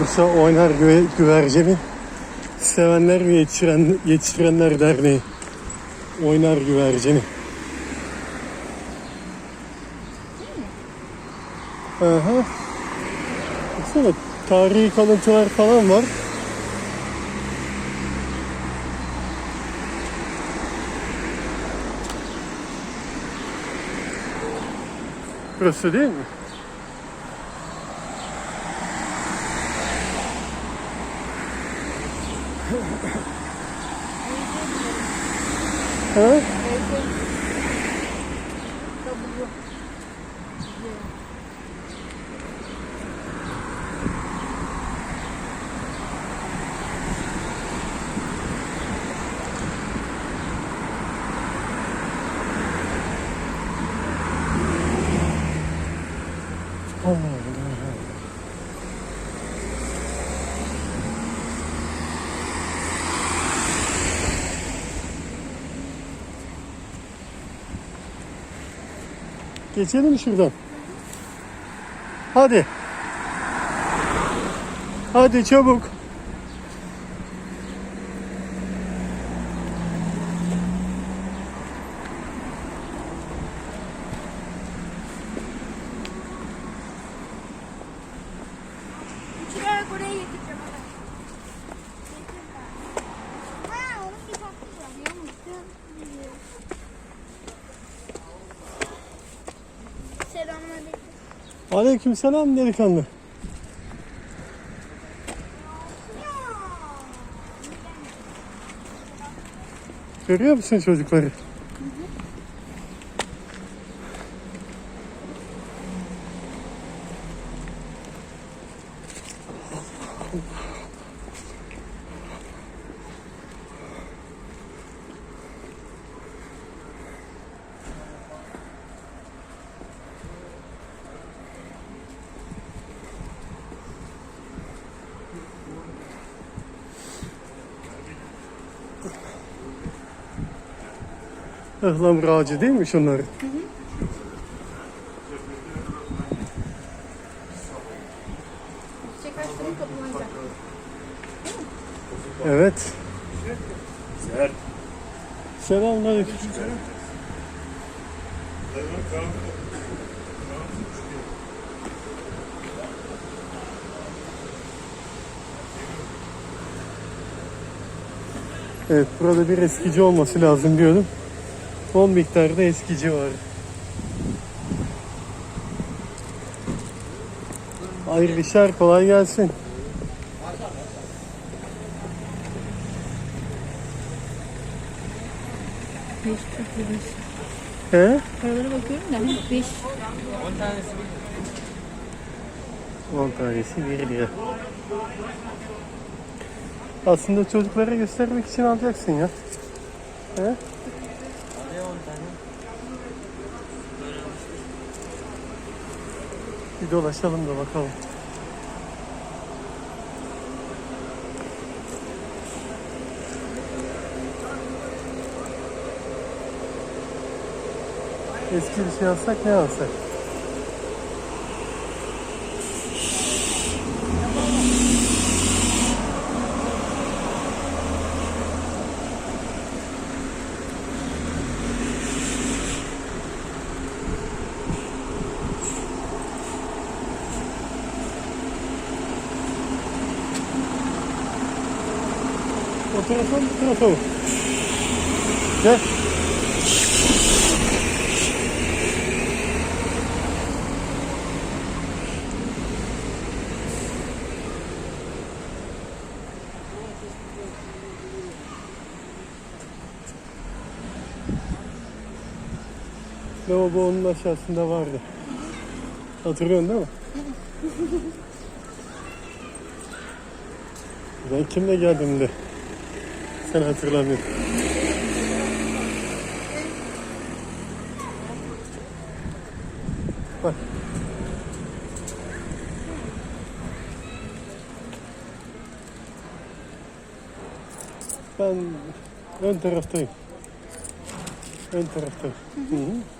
Bursa Oynar Gü- Güvercini Sevenler ve Yetiştiren, Yetiştirenler Derneği Oynar Güvercini Aha. Baksana tarihi kalıntılar falan var. Burası değil mi? Huh? Geçelim şuradan. Hadi. Hadi çabuk. Uçurarak oraya getireceğim ona. Ha, onun bir farklı var. Biliyor musun? Selamünaleyküm. Aleykümselam delikanlı. Görüyor musun çocukları? Ihlamur ağacı değil mi şunlar? Çiçek açtığını toplanacak. Evet. Selamünaleyküm. Evet, burada bir eskici olması lazım diyordum. 10 miktarda eskici var. Hayırlı işler, kolay gelsin. Beş. He? Paralara bakıyorum da hani beş. 10 tanesi 1 lira. Aslında çocuklara göstermek için alacaksın ya. He? Bir dolaşalım da bakalım. Eski bir şey alsak ne alsak? O tarafa mı bu tarafa mı? Gel. Lavabo onun aşağısında vardı. Hatırlıyorsun değil mi? Ben kimle geldim de كان غتغلى Interesting. Interesting. Mm -hmm.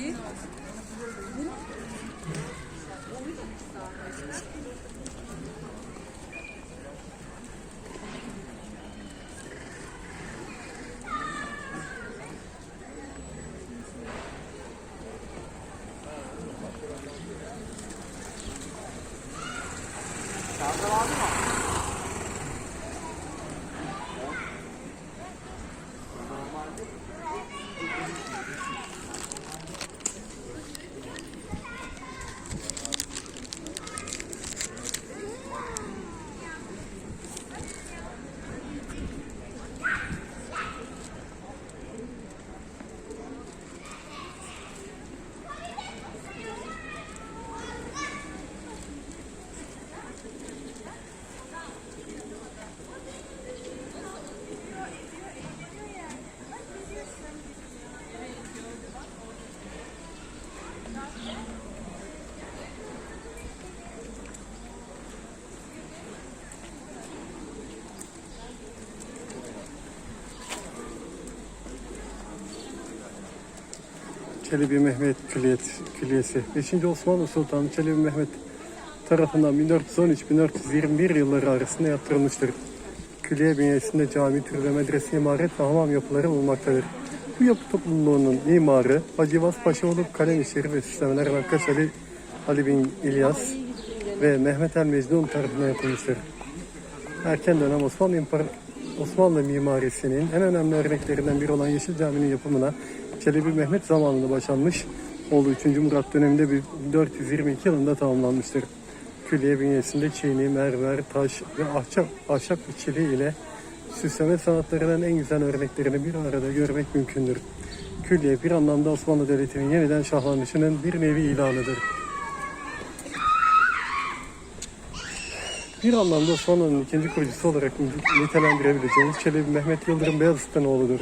挺好 Çelebi Mehmet Külliyet, Külliyesi. 5. Osmanlı Sultanı Çelebi Mehmet tarafından 1413-1421 yılları arasında yaptırılmıştır. Külliye bünyesinde cami, türbe, medrese, imaret ve hamam yapıları bulunmaktadır. Bu yapı topluluğunun mimarı Hacı Vas Paşaoğlu kalem işleri ve süslemeler Nakkaş Ali, Ali bin İlyas ve Mehmet el Mecnun tarafından yapılmıştır. Erken dönem Osmanlı İmpar Osmanlı mimarisinin en önemli örneklerinden biri olan Yeşil Cami'nin yapımına Çelebi Mehmet zamanında başlanmış olduğu 3. Murat döneminde 1422 yılında tamamlanmıştır. Külliye bünyesinde çiğni, mermer, taş ve ahşap, ahşap işçiliği ile süsleme sanatlarının en güzel örneklerini bir arada görmek mümkündür. Külliye bir anlamda Osmanlı Devleti'nin yeniden şahlanışının bir nevi ilanıdır. Bir anlamda Osmanlı'nın ikinci kurucusu olarak nitelendirebileceğimiz Çelebi Mehmet Yıldırım Beyazıt'ın oğludur.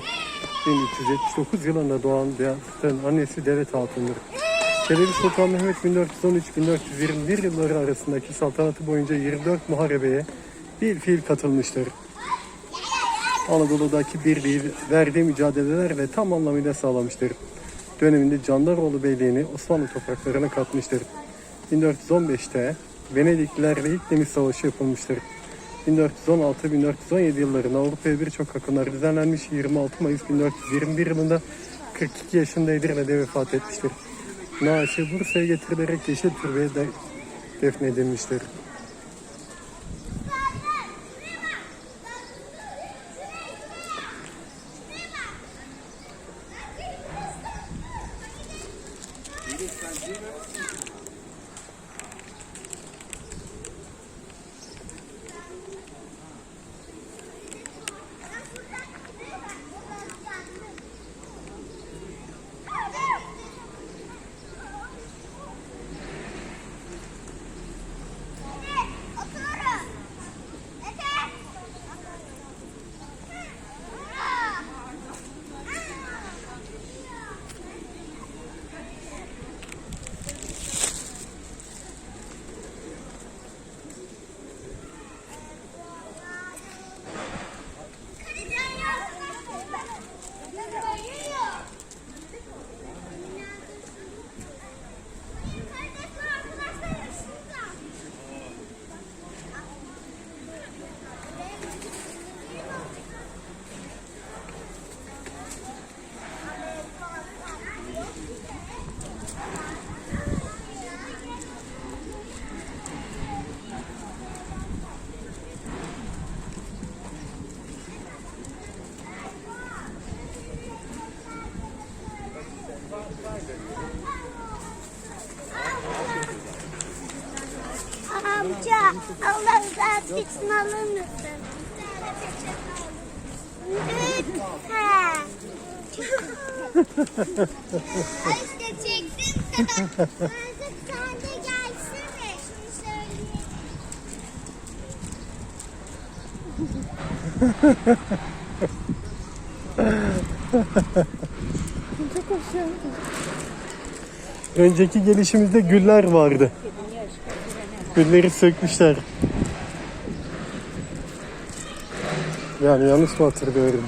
1379 yılında doğan Beyazıt'ın annesi Devet Hatun'dur. Çelebi Sultan Mehmet 1413-1421 yılları arasındaki saltanatı boyunca 24 muharebeye bir fiil katılmıştır. Anadolu'daki birliği verdiği mücadelelerle tam anlamıyla sağlamıştır. Döneminde Candaroğlu Beyliğini Osmanlı topraklarına katmıştır. 1415'te Venediklilerle ilk deniz savaşı yapılmıştır. 1416-1417 yıllarında Avrupa'ya birçok akınlar düzenlenmiş 26 Mayıs 1421 yılında 42 yaşında Edirne'de vefat etmiştir. Naaşı Bursa'ya getirilerek Yeşil Türbe'ye de defnedilmiştir. Amca Allah için alır mısın? Lütfen. İşte çektim de. Artık sen de. Şunu söyleyeyim. Önceki gelişimizde güller vardı. Gülleri sökmüşler. Yani yanlış mı hatırlıyorum?